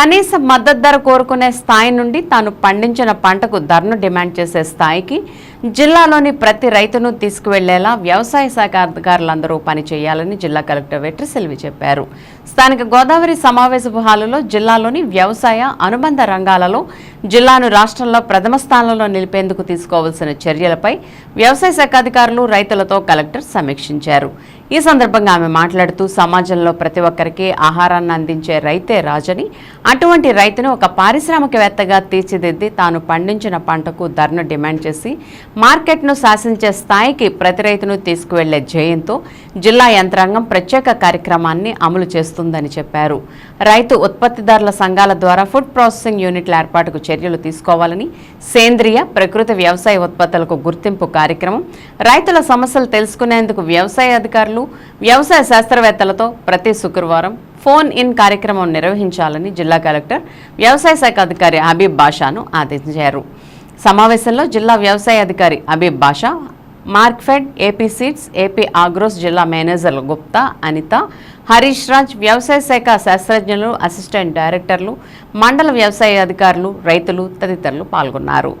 కనీస మద్దతు ధర కోరుకునే స్థాయి నుండి తాను పండించిన పంటకు ధరను డిమాండ్ చేసే స్థాయికి జిల్లాలోని ప్రతి రైతును తీసుకువెళ్ళేలా వ్యవసాయ శాఖ అధికారులందరూ పనిచేయాలని జిల్లా కలెక్టర్ వెట్రి సెల్వి చెప్పారు. స్థానిక గోదావరి సమావేశపు హాలులో జిల్లాలోని వ్యవసాయ అనుబంధ రంగాలలో జిల్లాను రాష్ట్రంలో ప్రథమ స్థానంలో నిలిపేందుకు తీసుకోవాల్సిన చర్యలపై వ్యవసాయ శాఖ అధికారులు రైతులతో కలెక్టర్ సమీక్షించారు. ఈ సందర్భంగా ఆమె మాట్లాడుతూ సమాజంలో ప్రతి ఒక్కరికి ఆహారాన్ని అందించే రైతే రాజని. అటువంటి రైతును ఒక పారిశ్రామికవేత్తగా తీర్చిదిద్ది తాను పండించిన పంటకు ధరను డిమాండ్ చేసి మార్కెట్ను శాసించే స్థాయికి ప్రతి రైతును తీసుకువెళ్ళే ధ్యేయంతో జిల్లా యంత్రాంగం ప్రత్యేక కార్యక్రమాన్ని అమలు చేస్తుందని చెప్పారు. రైతు ఉత్పత్తిదారుల సంఘాల ద్వారా ఫుడ్ ప్రాసెసింగ్ యూనిట్ల ఏర్పాటుకు చర్యలు తీసుకోవాలని సేంద్రియ ప్రకృతి వ్యవసాయ ఉత్పత్తులకు గుర్తింపు కార్యక్రమం రైతుల సమస్యలు తెలుసుకునేందుకు వ్యవసాయ అధికారులు వ్యవసాయ శాస్త్రవేత్తలతో ప్రతి శుక్రవారం ఫోన్ ఇన్ కార్యక్రమం నిర్వహించాలని జిల్లా కలెక్టర్ వ్యవసాయ శాఖ అధికారి హబీబ్ బాషాను ఆదేశించారు. సమావేశంలో జిల్లా వ్యవసాయ అధికారి Habib Basha Markfed AP seeds AP Agros జిల్లా మేనేజర్లు గుప్తా అనిత హరీష్ రాజ్ వ్యవసాయ శాఖ శాస్త్రజ్ఞులు అసిస్టెంట్ డైరెక్టర్లు మండల వ్యవసాయ అధికారులు రైతులు తదితరులు పాల్గొన్నారు.